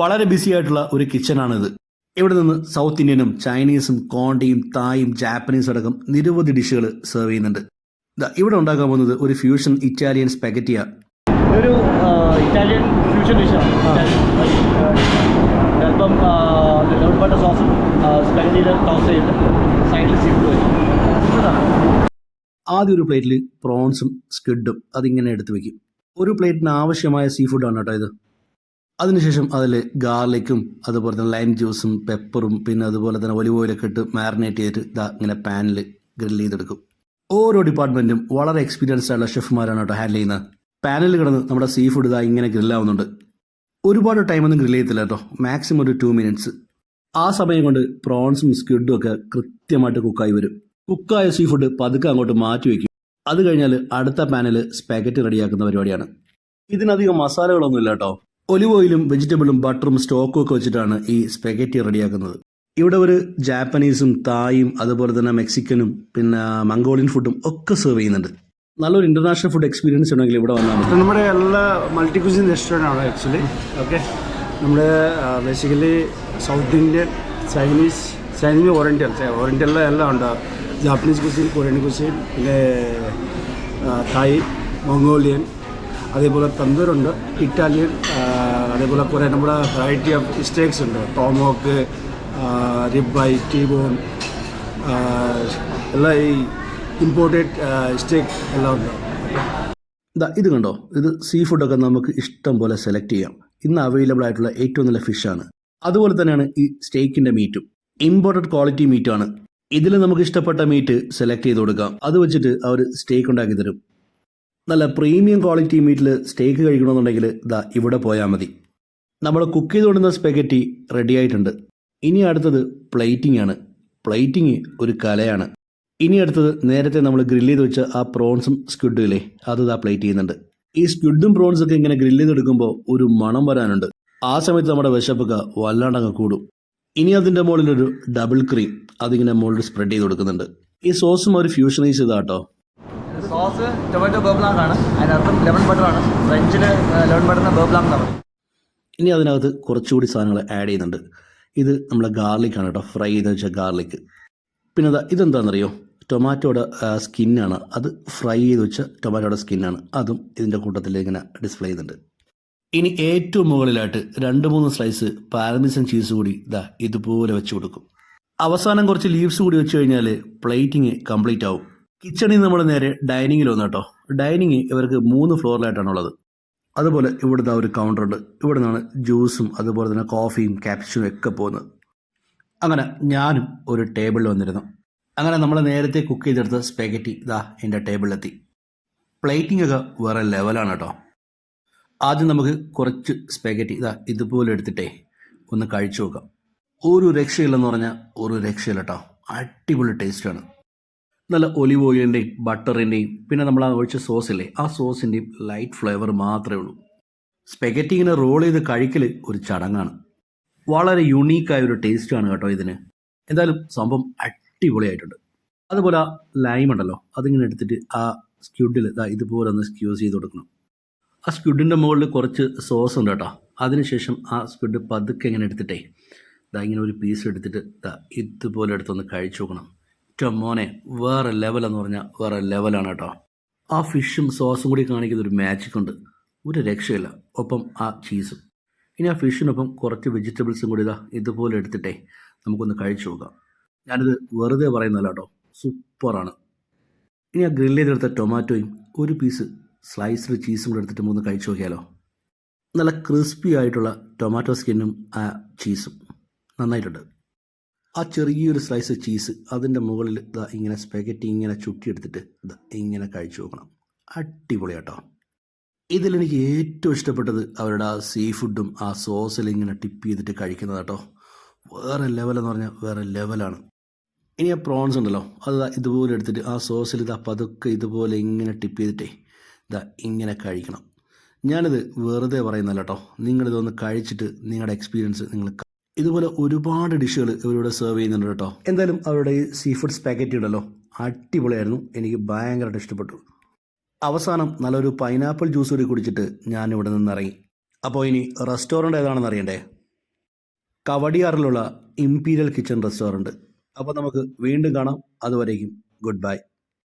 വളരെ ബിസി ആയിട്ടുള്ള ഒരു കിച്ചണാണിത് ഇവിടെ നിന്ന് സൗത്ത് ഇന്ത്യനും ചൈനീസും കോണ്ടിയും തായും ജാപ്പനീസ് അടക്കം നിരവധി ഡിഷുകൾ സെർവ് ചെയ്യുന്നുണ്ട്. ഇവിടെ ഉണ്ടാക്കാൻ പോകുന്നത് ഒരു ഫ്യൂഷൻ ഇറ്റാലിയൻ സ്പെഗറ്റിയ ഒരു ഇറ്റാലിയൻ ഫ്യൂഷൻ ഡിഷാണ് ചിലപ്പം ലെമൺ സോസും സ്പെഗറ്റിയിൽ ടോസ് ചെയ്തിട്ട് സൈഡിൽ സീ ഫുഡ് ആദ്യം ഒരു പ്ലേറ്റിൽ പ്രോൺസും സ്ക്വിഡും അതിങ്ങനെ എടുത്ത് വെക്കും. ഒരു പ്ലേറ്റിന് ആവശ്യമായ സീ ഫുഡാണ് കേട്ടോ ഇത്. അതിനുശേഷം അതിൽ ഗാർലിക്കും അതുപോലെ തന്നെ ലൈം ജ്യൂസും പെപ്പറും പിന്നെ അതുപോലെ തന്നെ ഒലിവ് ഓയിലൊക്കെ ഇട്ട് മാരിനേറ്റ് ചെയ്തിട്ട് ഇതാ ഇങ്ങനെ പാനിൽ ഗ്രിൽ ചെയ്തെടുക്കും. ഓരോ ഡിപ്പാർട്ട്മെന്റും വളരെ എക്സ്പീരിയൻസ്ഡ് ആയിട്ടുള്ള ഷെഫ്മാരാണ് കേട്ടോ ഹാൻഡിൽ ചെയ്യുന്നത്. പാനിൽ കിടന്ന് നമ്മുടെ സീ ഫുഡ് ഇതാ ഇങ്ങനെ ഗ്രില്ലാവുന്നുണ്ട്. ഒരുപാട് ടൈമൊന്നും ഗ്രിൽ ചെയ്യത്തില്ല കേട്ടോ. മാക്സിമം ഒരു ടു മിനിറ്റ്സ്. ആ സമയം കൊണ്ട് പ്രോൺസും സ്ക്വിഡും ഒക്കെ കൃത്യമായിട്ട് കുക്കായി വരും. കുക്കായ സീ ഫുഡ് പതുക്കെ അങ്ങോട്ട് മാറ്റി വയ്ക്കും അത് കഴിഞ്ഞാൽ അടുത്ത പാനിൽ സ്പാഗറ്റ് റെഡിയാക്കുന്ന പരിപാടിയാണ്. ഇതിനധികം മസാലകളൊന്നും ഇല്ല കേട്ടോ. ഒലിവ് ഓയിലും വെജിറ്റബിളും ബട്ടറും സ്റ്റോക്കും ഒക്കെ വെച്ചിട്ടാണ് ഈ സ്പെഗറ്റി റെഡിയാക്കുന്നത്. ഇവിടെ ഒരു ജാപ്പനീസും തായും അതുപോലെ തന്നെ മെക്സിക്കനും പിന്നെ മംഗോളിയൻ ഫുഡും ഒക്കെ സെർവ് ചെയ്യുന്നുണ്ട്. നല്ലൊരു ഇന്റർനാഷണൽ ഫുഡ് എക്സ്പീരിയൻസ് ഉണ്ടെങ്കിൽ ഇവിടെ വന്നാൽ നമ്മുടെ എല്ലാ മൾട്ടി കുസിൻ റെസ്റ്റോറന്റ് ആണ് ആക്ച്വലി ഓക്കെ നമ്മുടെ basically South Indian Chinese Chinese oriental ഓറിയന്റലിലെ എല്ലാം ഉണ്ട്. ജാപ്പനീസ് കുസിൻ കൊറിയൻ കുസിൻ പിന്നെ തായ് മംഗോളിയൻ അതേപോലെ തന്തൂരുണ്ട് ഇറ്റാലിയൻ അതേപോലെ കുറേ നമ്മുടെ വെറൈറ്റി ഓഫ് സ്റ്റേക്സ് ഉണ്ട്. ടോമോക്ക് റിബൈ ടീബോൺ എല്ലാം ഈ ഇമ്പോർട്ടഡ് സ്റ്റേക്ക് എല്ലാം ഉണ്ട്. ഇതാ ഇത് കണ്ടോ? ഇത് സീ ഫുഡൊക്കെ നമുക്ക് ഇഷ്ടം പോലെ സെലക്ട് ചെയ്യാം. ഇന്ന് അവൈലബിൾ ആയിട്ടുള്ള ഏറ്റവും നല്ല ഫിഷാണ് അതുപോലെ തന്നെയാണ് ഈ സ്റ്റേക്കിന്റെ മീറ്റും ഇമ്പോർട്ടഡ് ക്വാളിറ്റി മീറ്റാണ് ഇതിൽ നമുക്ക് ഇഷ്ടപ്പെട്ട മീറ്റ് സെലക്ട് ചെയ്ത് കൊടുക്കാം. അത് വെച്ചിട്ട് അവർ സ്റ്റേക്ക് ഉണ്ടാക്കി തരും. നല്ല പ്രീമിയം ക്വാളിറ്റി മീറ്റിൽ സ്റ്റേക്ക് കഴിക്കണമെന്നുണ്ടെങ്കിൽ ഇതാ ഇവിടെ പോയാൽ മതി. നമ്മൾ കുക്ക് ചെയ്ത് കൊടുക്കുന്ന സ്പെഗറ്റി റെഡി ആയിട്ടുണ്ട്. ഇനി അടുത്തത് പ്ലേറ്റിംഗ് ആണ്. പ്ലേറ്റിംഗ് ഒരു കലയാണ്. ഇനി അടുത്തത് നേരത്തെ നമ്മൾ ഗ്രില്ല് ചെയ്ത് വെച്ച ആ പ്രോൺസും സ്ക്വിഡും ഇല്ലേ? അത് ഇതാ പ്ലേറ്റ് ചെയ്യുന്നുണ്ട്. ഈ സ്ക്വിഡും പ്രോൺസും ഒക്കെ ഇങ്ങനെ ഗ്രില്ല് ചെയ്തെടുക്കുമ്പോൾ ഒരു മണം വരാനുണ്ട്. ആ സമയത്ത് നമ്മുടെ വിശപ്പൊക്കെ വല്ലാണ്ടങ്ങ് കൂടും. ഇനി അതിന്റെ ഒരു ഡബിൾ ക്രീം അതിങ്ങനെ മുകളിൽ സ്പ്രെഡ് ചെയ്ത് കൊടുക്കുന്നുണ്ട്. ഈ സോസും ഒരു ഫ്യൂഷനൈസ് ചെയ്താട്ടോ സോസ് ടൊമാറ്റോ ബേബ്ലാങ് ആണ്. അതിനർത്ഥം ലെമൺ ബട്ടറാണ് ഫ്രഞ്ചിൽ ലെമൺ ബട്ടറിന് എന്നാണ് പറയും ഇനി അതിനകത്ത് കുറച്ചുകൂടി സാധനങ്ങൾ ആഡ് ചെയ്യുന്നുണ്ട്. ഇത് നമ്മളെ ഗാർലിക്കാണ് കേട്ടോ. ഫ്രൈ ചെയ്തെന്ന് വെച്ചാൽ ഗാർലിക് പിന്നെ അതാ ഇതെന്താണെന്നറിയോ ടൊമാറ്റോയുടെ സ്കിന്നാണ് അത് ഫ്രൈ ചെയ്ത് വെച്ച ടൊമാറ്റോയുടെ സ്കിന്നാണ് അതും ഇതിന്റെ കൂട്ടത്തിൽ ഇങ്ങനെ ഡിസ്പ്ലേ ചെയ്യുന്നുണ്ട്. ഇനി ഏറ്റവും മുകളിലായിട്ട് രണ്ട് മൂന്ന് സ്ലൈസ് പാരമിസൻ ചീസ് കൂടി ഇതാ ഇതുപോലെ വെച്ച് കൊടുക്കും. അവസാനം കുറച്ച് ലീവ്സ് കൂടി വെച്ച് കഴിഞ്ഞാൽ പ്ലേറ്റിങ് കംപ്ലീറ്റ് ആവും. കിച്ചണിൽ നമ്മൾ നേരെ ഡൈനിങ്ങിൽ വന്നു കേട്ടോ. ഡൈനിങ് ഇവർക്ക് മൂന്ന് ഫ്ലോറിലായിട്ടാണുള്ളത് അതുപോലെ ഇവിടുത്തെ ഒരു കൗണ്ടർ ഉണ്ട്. ഇവിടെ നിന്നാണ് ജ്യൂസും അതുപോലെ തന്നെ കോഫിയും ക്യാപ്ഷനും ഒക്കെ പോകുന്നത്. അങ്ങനെ ഞാനും ഒരു ടേബിളിൽ വന്നിരുന്നു. അങ്ങനെ നമ്മൾ നേരത്തെ കുക്ക് ചെയ്തെടുത്ത സ്പെഗറ്റി ഇതാ എന്റെ ടേബിളിലെത്തി പ്ലേറ്റിംഗ് ഒക്കെ വേറെ ലെവലാണ് കേട്ടോ. ആദ്യം നമുക്ക് കുറച്ച് സ്പെഗറ്റി ഇതാ ഇതുപോലെ എടുത്തിട്ടേ ഒന്ന് കഴിച്ചു നോക്കാം. ഒരു രക്ഷയില്ലെന്ന് പറഞ്ഞാൽ ഒരു രക്ഷയില്ല കേട്ടോ. അടിപൊളി ടേസ്റ്റാണ് നല്ല ഒലിവ് ഓയിലിന്റെയും ബട്ടറിന്റെയും പിന്നെ നമ്മൾ ആ ഒഴിച്ച സോസില്ലേ ആ സോസിന്റെയും ലൈറ്റ് ഫ്ലേവർ മാത്രമേ ഉള്ളൂ. സ്പെഗറ്റി ഇങ്ങനെ റോൾ ചെയ്ത് കഴിക്കൽ ഒരു ചടങ്ങാണ്. വളരെ യുണീക്കായ ഒരു ടേസ്റ്റാണ് കേട്ടോ ഇതിന്. എന്തായാലും സംഭവം അടിപൊളിയായിട്ടുണ്ട്. അതുപോലെ ആ ലൈം ഉണ്ടല്ലോ അതിങ്ങനെ എടുത്തിട്ട് ആ സ്ക്യൂഡിൽ ഇതാ ഇതുപോലെ ഒന്ന് സ്ക്യൂസ് ചെയ്ത് കൊടുക്കണം. ആ സ്ക്യൂഡിന്റെ മുകളിൽ കുറച്ച് സോസ് ഉണ്ട് കേട്ടോ. അതിനുശേഷം ആ സ്ക്വിഡ് പതുക്കെ ഇങ്ങനെ എടുത്തിട്ടേ ഇതാ ഇങ്ങനെ ഒരു പീസ് എടുത്തിട്ട് ഇതാ ഇതുപോലെ എടുത്തൊന്ന് കഴിച്ചു നോക്കണം. ഏറ്റവും മോനെ വേറെ ലെവലെന്ന് പറഞ്ഞാൽ വേറെ ലെവലാണ് കേട്ടോ. ആ ഫിഷും സോസും കൂടി കാണിക്കുന്ന ഒരു മാജിക് ഉണ്ട്. ഒരു രക്ഷയില്ല. ഒപ്പം ആ ചീസും ഇനി ആ ഫിഷിനൊപ്പം കുറച്ച് വെജിറ്റബിൾസും കൂടി ഇതാ ഇതുപോലെ എടുത്തിട്ടേ നമുക്കൊന്ന് കഴിച്ചു നോക്കാം. ഞാനിത് വെറുതെ പറയുന്നതല്ല കേട്ടോ. സൂപ്പറാണ്. ഇനി ആ ഗ്രില്ല് ചെയ്തെടുത്ത ടൊമാറ്റോയും ഒരു പീസ് സ്ലൈസ്ഡ് ചീസും കൂടെ എടുത്തിട്ട് ഒന്ന് കഴിച്ചു നോക്കിയാലോ. നല്ല ക്രിസ്പി ആയിട്ടുള്ള ടൊമാറ്റോ സ്കിന്നും ആ ചീസും നന്നായിട്ടുണ്ട്. ആ ചെറിയൊരു സ്ലൈസ് ചീസ് അതിന്റെ മുകളിൽ ഇതാ ഇങ്ങനെ സ്പെഗറ്റി ഇങ്ങനെ ചുറ്റിയെടുത്തിട്ട് ഇതാ ഇങ്ങനെ കഴിച്ചു നോക്കണം. അടിപൊളി കേട്ടോ ഇതിലെനിക്ക് ഏറ്റവും ഇഷ്ടപ്പെട്ടത് അവരുടെ ആ സീ ഫുഡും ആ സോസിൽ ഇങ്ങനെ ടിപ്പ് ചെയ്തിട്ട് കഴിക്കുന്നത് കേട്ടോ വേറെ ലെവലെന്ന് പറഞ്ഞാൽ വേറെ ലെവലാണ് ഇനി ആ പ്രോൺസ് ഉണ്ടല്ലോ അത് ഇതുപോലെ എടുത്തിട്ട് ആ സോസിൽ ഇതാ പതുക്കെ ഇതുപോലെ ഇങ്ങനെ ടിപ്പ് ചെയ്തിട്ടേ ഇതാ ഇങ്ങനെ കഴിക്കണം. ഞാനിത് വെറുതെ പറയുന്നല്ല കേട്ടോ നിങ്ങളിതൊന്ന് കഴിച്ചിട്ട് നിങ്ങളുടെ എക്സ്പീരിയൻസ് നിങ്ങൾ ഇതുപോലെ ഒരുപാട് ഡിഷുകൾ ഇവരിവിടെ സെർവ് ചെയ്യുന്നുണ്ട് കേട്ടോ. എന്തായാലും അവരുടെ ഈ സീ ഫുഡ് സ്പാക്കറ്റി ഉണ്ടല്ലോ അടിപൊളിയായിരുന്നു. എനിക്ക് ഭയങ്കരമായിട്ട് ഇഷ്ടപ്പെട്ടു. അവസാനം നല്ലൊരു പൈനാപ്പിൾ ജ്യൂസ് കൂടി കുടിച്ചിട്ട് ഞാൻ ഇവിടെ നിന്ന് ഇറങ്ങി അപ്പോൾ ഇനി റെസ്റ്റോറന്റ് ഏതാണെന്ന് അറിയണ്ടേ? കവടിയാറിലുള്ള ഇംപീരിയൽ കിച്ചൺ റെസ്റ്റോറന്റ് അപ്പോൾ നമുക്ക് വീണ്ടും കാണാം. അതുവരേക്കും ഗുഡ് ബൈ